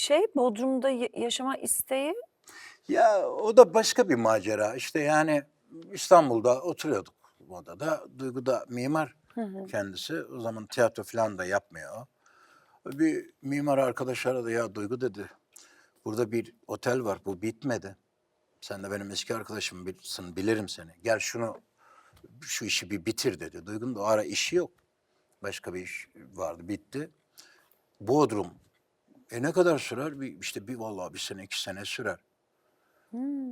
şey Bodrum'da ya- yaşama isteği Ya o da başka bir macera. İşte yani İstanbul'da oturuyorduk bu odada. Duygu da mimar kendisi. O zaman tiyatro falan da yapmıyor. Bir mimar arkadaş aradı ya Duygu dedi. Burada bir otel var bu bitmedi. Sen de benim eski arkadaşımsın bilirim seni. Gel şunu şu işi bir bitir dedi. Duygu'nun da o ara işi yok. Başka bir iş vardı bitti. Bodrum. E ne kadar sürer? Bir, işte bir vallahi bir sene iki sene sürer.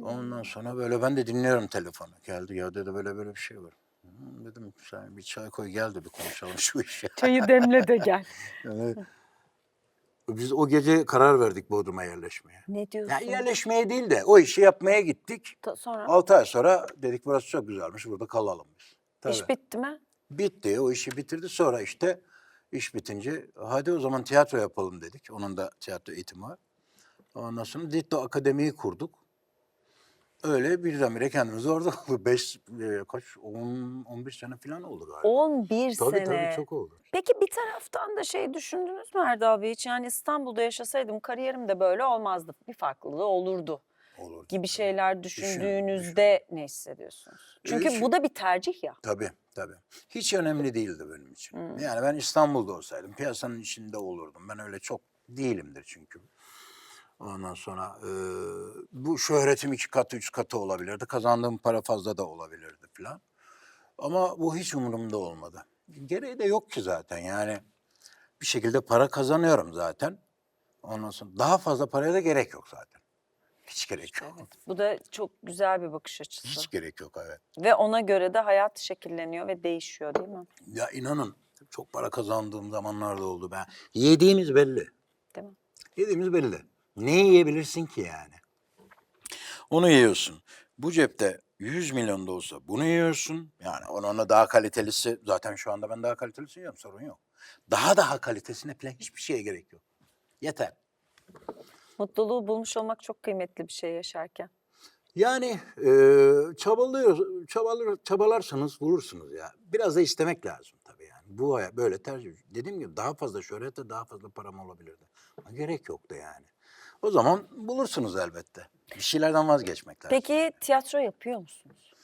Ondan sonra böyle ben de dinliyorum telefonu. Geldi ya dedi böyle böyle bir şey var. "Hı," dedim sen bir çay koy gel de bir konuşalım şu işi. çayı demle de gel. Yani biz o gece karar verdik Bodrum'a yerleşmeye. ne diyorsun? Ya yerleşmeye değil de o işi yapmaya gittik. Ta- Sonra 6 ay sonra dedik burası çok güzelmiş burada kalalım biz. Tabii. iş bitti mi? Bitti o işi bitirdi sonra işte iş bitince hadi o zaman tiyatro yapalım dedik. Onun da tiyatro eğitimi var. Ondan sonra Ditto Akademi'yi kurduk. Öyle birdenbire kendimizi orada 5 e, kaç 10 11 sene falan oldu galiba. 11 tabii sene. tabii çok oldu. Peki bir taraftan da şey düşündünüz mü Erdal Bey hiç? Yani İstanbul'da yaşasaydım kariyerim de böyle olmazdı. Bir farklılığı olurdu Olur. gibi şeyler düşündüğünüzde ne hissediyorsunuz? Çünkü Hiç- bu da bir tercih ya. Tabii tabii. Hiç önemli değildi benim için. Hmm. Yani ben İstanbul'da olsaydım piyasanın içinde olurdum. Ben öyle çok değilimdir çünkü. Ondan sonra e, bu şöhretim iki katı üç katı olabilirdi. Kazandığım para fazla da olabilirdi falan. Ama bu hiç umurumda olmadı. Gereği de yok ki zaten yani. Bir şekilde para kazanıyorum zaten. Ondan sonra daha fazla paraya da gerek yok zaten. Hiç gerek yok. Bu da çok güzel bir bakış açısı. Hiç gerek yok evet. Ve ona göre de hayat şekilleniyor ve değişiyor değil mi? Ya inanın çok para kazandığım zamanlarda oldu ben. Yediğimiz belli. Değil mi? Yediğimiz belli. Ne yiyebilirsin ki yani? Onu yiyorsun. Bu cepte 100 milyon da olsa bunu yiyorsun. Yani ona daha kalitelisi zaten şu anda ben daha kalitelisini yiyorum sorun yok. Daha daha kalitesine falan hiçbir şeye gerek yok. Yeter. Mutluluğu bulmuş olmak çok kıymetli bir şey yaşarken. Yani e, çabalıyor, çabalır, çabalarsanız bulursunuz ya. Biraz da istemek lazım tabii yani. Bu haya- böyle tercih. Dediğim gibi daha fazla şöhrete daha fazla param olabilirdi. Ama gerek yoktu yani. O zaman bulursunuz elbette. Bir şeylerden vazgeçmek lazım. Peki tiyatro yapıyor musunuz?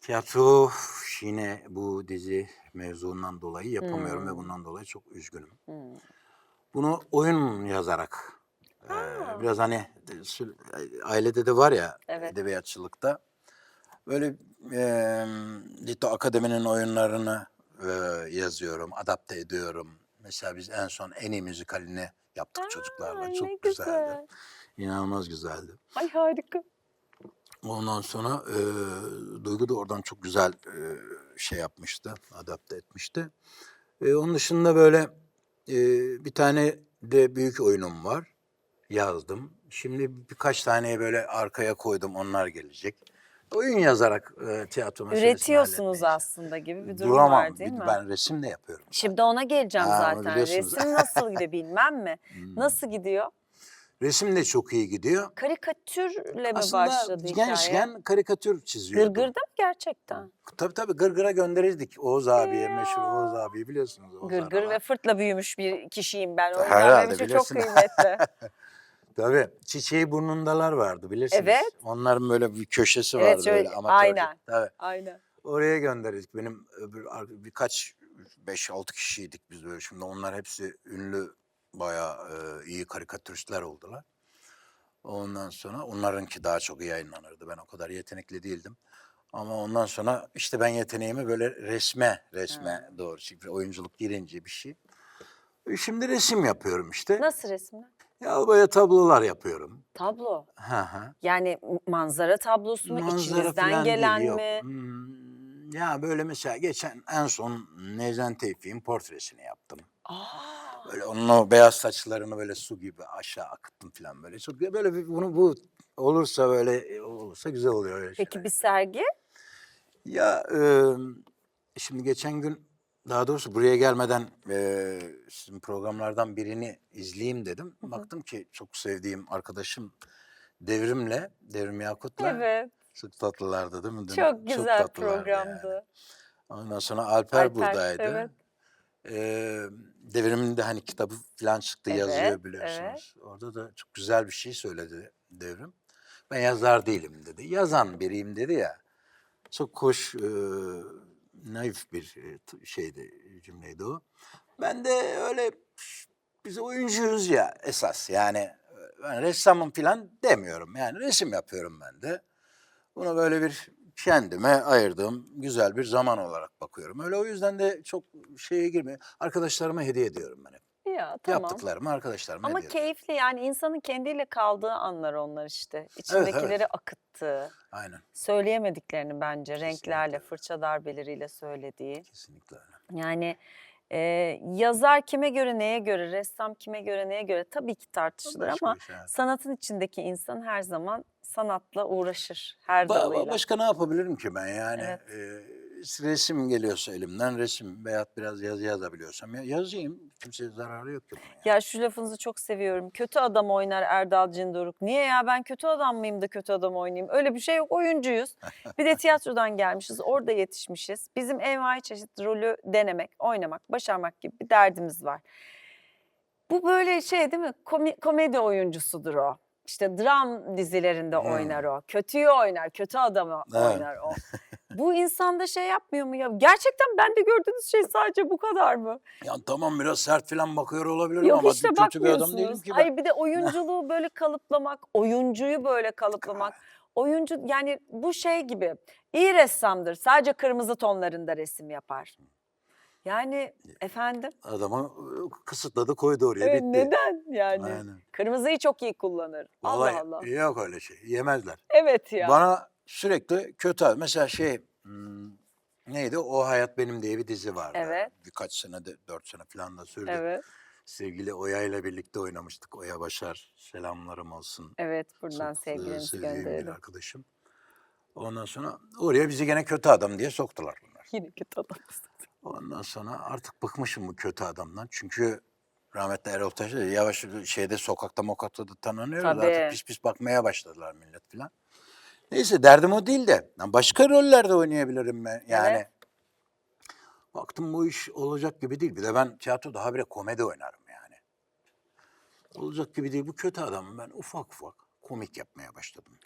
Tiyatro yine bu dizi mevzundan dolayı yapamıyorum ve bundan dolayı çok üzgünüm. Bunu oyun yazarak e, biraz hani ailede de var ya Evet. edebiyatçılıkta böyle e, Lito Akademi'nin oyunlarını e, yazıyorum, adapte ediyorum. Mesela biz en son en iyi müzikalini yaptık çocuklarla. Ay, Çok ne güzeldi. güzel. İnanılmaz güzeldi. Ay harika. Ondan sonra e, Duygu da oradan çok güzel e, şey yapmıştı, adapte etmişti. E, onun dışında böyle e, bir tane de büyük oyunum var. Yazdım. Şimdi birkaç tane böyle arkaya koydum, onlar gelecek. Oyun yazarak e, tiyatro meselesini Üretiyorsunuz aslında gibi bir durum Duramam. var değil mi? Ben resim de yapıyorum. Şimdi ona geleceğim Ha, onu zaten. biliyorsunuz. Hmm. Resim nasıl gidiyor bilmem mi? Nasıl gidiyor? Resim de çok iyi gidiyor. Karikatürle mi Aslında başladı hikaye? gençken karikatür çiziyordum. Gırgırda mı gerçekten? Tabii tabii Gırgır'a gönderirdik Oğuz abiye, meşhur Oğuz abiyi biliyorsunuz. Oğuz Gırgır ve fırtla büyümüş bir kişiyim ben. O yüzden Herhalde, benim için çok kıymetli. Tabii. Çiçeği burnundalar vardı bilirsiniz. Evet. Onların böyle bir köşesi Evet, vardı şöyle, böyle amatörce. aynen. Tabii. Aynen. Oraya gönderirdik. Benim öbür birkaç, beş altı kişiydik biz böyle. Şimdi onlar hepsi ünlü bayağı e, iyi karikatüristler oldular. Ondan sonra onlarınki daha çok yayınlanırdı. Ben o kadar yetenekli değildim. Ama ondan sonra işte ben yeteneğimi böyle resme, resme doğru. Çünkü oyunculuk girince bir şey. E, Şimdi resim yapıyorum işte. Nasıl resimler? Ya böyle tablolar yapıyorum. Tablo. Hı hı. Yani manzara tablosu mu? Manzara İçinizden falan değil, gelen yok. mi? Hmm, ya böyle mesela geçen en son Nezen Tevfik'in portresini yaptım. Aa, Böyle onun o beyaz saçlarını böyle su gibi aşağı akıttım falan böyle. Çok böyle bir- bunu bu olursa böyle olursa güzel oluyor öyle şeyler. peki bir sergi? Ya e, şimdi geçen gün daha doğrusu buraya gelmeden e, sizin programlardan birini izleyeyim dedim. Baktım ki çok sevdiğim arkadaşım Devrim'le, Devrim Yakut'la Evet. çok tatlılardı değil mi? Dün? Çok güzel tatlılardı yani. programdı. Ondan sonra Alper, Alper, buradaydı. evet. Ee, devriminde hani kitabı falan çıktı Evet, yazıyor biliyorsunuz. Orada da çok güzel bir şey söyledi devrim. Ben yazar değilim dedi. Yazan biriyim dedi ya. Çok hoş, e, naif bir e, şeydi, cümleydi o. Ben de öyle biz oyuncuyuz ya esas yani e, ben ressamım falan demiyorum. Yani resim yapıyorum ben de. Buna böyle bir kendime ayırdığım güzel bir zaman olarak bakıyorum. Öyle o yüzden de çok şeye girmiyor. Arkadaşlarıma hediye ediyorum ben hep. Ya tamam. Yaptıklarımı arkadaşlarıma Ama keyifli yani insanın kendiyle kaldığı anlar onlar işte. İçindekileri akıttığı, Aynen. söyleyemediklerini bence renklerle, Kesinlikle. fırça darbeleriyle söylediği. Kesinlikle öyle. Yani e, yazar kime göre neye göre, ressam kime göre neye göre tabii ki tartışılır Başka ama şey, evet. sanatın içindeki insan her zaman sanatla uğraşır her Ba- dalıyla. başka ne yapabilirim ki ben yani? Evet. e, resim geliyorsa elimden resim veyahut biraz yazı yazabiliyorsam ya yazayım. Kimseye zararı yok ki bunun. Ya şu lafınızı çok seviyorum. Kötü adam oynar Erdal Cindoruk. Niye ya ben kötü adam mıyım da kötü adam oynayayım? Öyle bir şey yok. Oyuncuyuz. Bir de tiyatrodan gelmişiz. Orada yetişmişiz. Bizim envai çeşit rolü denemek, oynamak, başarmak gibi bir derdimiz var. Bu böyle şey değil mi? Komi- komedi oyuncusudur o. İşte dram dizilerinde Hmm. oynar o. Kötüyü oynar, kötü adamı Evet. oynar o. Bu insanda şey yapmıyor mu ya? Gerçekten bende gördüğünüz şey sadece bu kadar mı? Ya tamam biraz sert falan bakıyor olabilirim Yok ama işte kötü bir adam değilim ki ben. Hayır bir de oyunculuğu böyle kalıplamak, oyuncuyu böyle kalıplamak. Oyuncu yani bu şey gibi iyi ressamdır. Sadece kırmızı tonlarında resim yapar. Yani efendim Adamı e, kısıtladı koydu oraya evet, bitti. neden yani? Aynen. Kırmızıyı çok iyi kullanır. Vallahi Allah Allah. yok öyle şey. Yemezler. Evet ya. Bana sürekli kötü adam. Mesela şey hmm, neydi? O Hayat Benim diye bir dizi vardı. Evet. Birkaç sene de dört sene falan da sürdü. Evet. Sevgili Oya ile birlikte oynamıştık. Oya Başar selamlarım olsun. Evet buradan sevgilerimizi gönderelim. arkadaşım. Ondan sonra oraya bizi gene kötü adam diye soktular bunlar. Yine kötü adamız. Ondan sonra artık bıkmışım bu kötü adamdan. Çünkü rahmetli Erol Taş da yavaş şeyde sokakta mokakta da tanınıyoruz. Tabii. Artık pis pis bakmaya başladılar millet filan. Neyse derdim o değil de başka rollerde oynayabilirim ben. Yani Evet. baktım bu iş olacak gibi değil. Bir de ben tiyatroda habire komedi oynarım yani. Olacak gibi değil. Bu kötü adamı ben ufak ufak komik yapmaya başladım.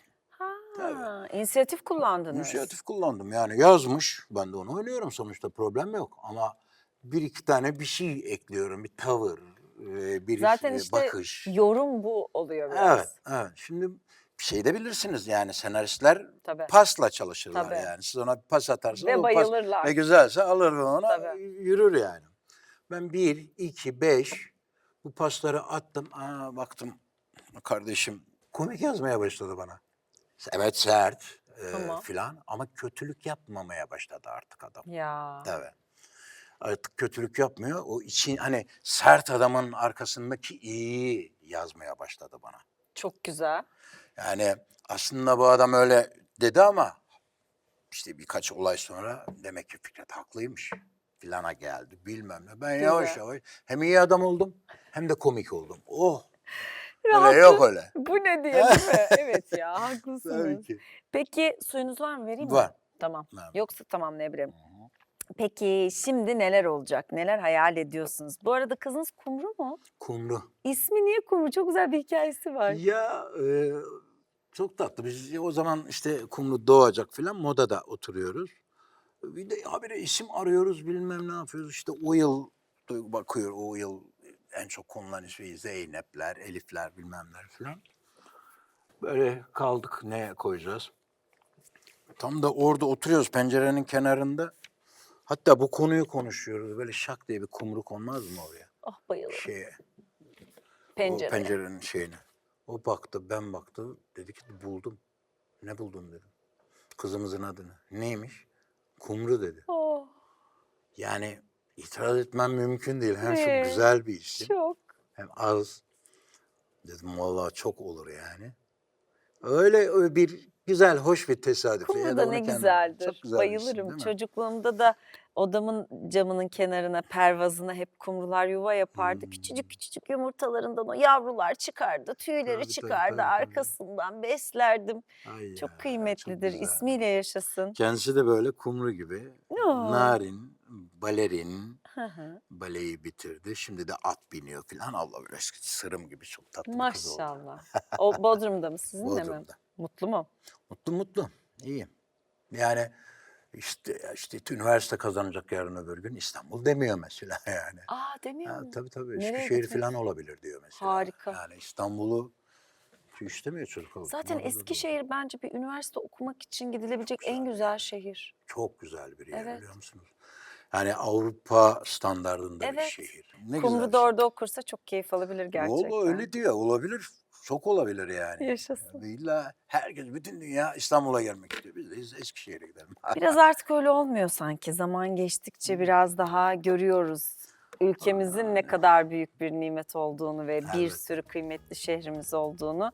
Ha, inisiyatif kullandınız. İnisiyatif kullandım yani yazmış. Ben de onu oynuyorum sonuçta problem yok. Ama bir iki tane bir şey ekliyorum. Bir tavır, e, bir Zaten e, işte bakış. yorum bu oluyor biraz. Evet, evet. Şimdi şey de bilirsiniz yani senaristler Tabii. pasla çalışırlar Tabii. yani. Siz ona bir pas atarsınız. Ve o pas bayılırlar. ve güzelse alır ve ona Tabii. yürür yani. Ben bir, iki, beş bu pasları attım. Aa, baktım kardeşim komik yazmaya başladı bana. Evet sert e, Tamam. filan ama kötülük yapmamaya başladı artık adam. Ya. Evet. Artık kötülük yapmıyor. O için hani sert adamın arkasındaki iyi yazmaya başladı bana. Çok güzel. Yani aslında bu adam öyle dedi ama işte birkaç olay sonra demek ki Fikret haklıymış. Filana geldi bilmem ne. Ben yavaş Güzel. yavaş hem iyi adam oldum hem de komik oldum. Oh öyle Rahatlık. yok öyle. Bu ne diye değil mi? Evet ya Tabii haklısınız. ki. Peki suyunuz var mı vereyim mi? Var. Tamam. Var. Yoksa tamamlayabilirim. Peki şimdi neler olacak? Neler hayal ediyorsunuz? Bu arada kızınız Kumru mu? Kumru. İsmi niye Kumru? Çok güzel bir hikayesi var. Ya e, çok tatlı. Biz o zaman işte kumru doğacak filan modada oturuyoruz. Bir de habire isim arıyoruz bilmem ne yapıyoruz. İşte o yıl bakıyor o yıl en çok konulan ismi Zeynepler, Elifler bilmemler filan. Böyle kaldık ne koyacağız. Tam da orada oturuyoruz pencerenin kenarında. Hatta bu konuyu konuşuyoruz. Böyle şak diye bir kumru konmaz mı oraya? Ah bayılırım. Şeye. Pencere. O pencerenin şeyine. O baktı, ben baktı. Dedi ki buldum. Ne buldun dedim. Kızımızın adını. Neymiş? Kumru dedi. Oh, Yani itiraz etmem mümkün değil. Hem Ne? çok güzel bir isim çok. hem az. Dedim vallahi çok olur yani. Öyle, bir güzel, hoş bir tesadüf. Kumru da ne kendim- güzeldir. Çok güzel isim, Bayılırım. Çocukluğumda da odamın camının kenarına, pervazına hep kumrular yuva yapardı. Hmm. Küçücük küçücük yumurtalarından o yavrular çıkardı, tüyleri Tabii, tabii, çıkardı, tabii, tabii. arkasından beslerdim. Ay Çok ya, kıymetlidir. güzel. İsmiyle yaşasın. Kendisi de böyle kumru gibi. Ya. Narin, balerin, Hı hı. Baleyi bitirdi. Şimdi de at biniyor falan. Allah böyle sırım gibi çok tatlı. Maşallah. O Bodrum'da mı sizinle mi? Bodrum'da. Mutlu mu? Mutlu mutlu. İyiyim. Yani işte işte üniversite kazanacak yarın öbür gün İstanbul demiyor mesela yani. Aa demiyor Ha, mu? tabii tabii. Nereye Eskişehir gitmek falan olabilir diyor mesela. Harika. Yani İstanbul'u istemiyor çocuk. Zaten Orada da- Eskişehir bence bir üniversite okumak için gidilebilecek en güzel şehir. Çok güzel bir yer Evet. biliyor musunuz? Yani Avrupa standartında bir Evet. şehir. Ne Kumru güzel da orada okursa çok keyif alabilir gerçekten. Valla öyle diyor. Olabilir. Çok olabilir yani. Yaşasın. İlla herkes, bütün dünya İstanbul'a gelmek istiyor. Biz de Eskişehir'e gidelim. Biraz artık öyle olmuyor sanki. Zaman geçtikçe biraz daha görüyoruz ülkemizin ne kadar büyük bir nimet olduğunu ve bir Evet. sürü kıymetli şehrimiz olduğunu.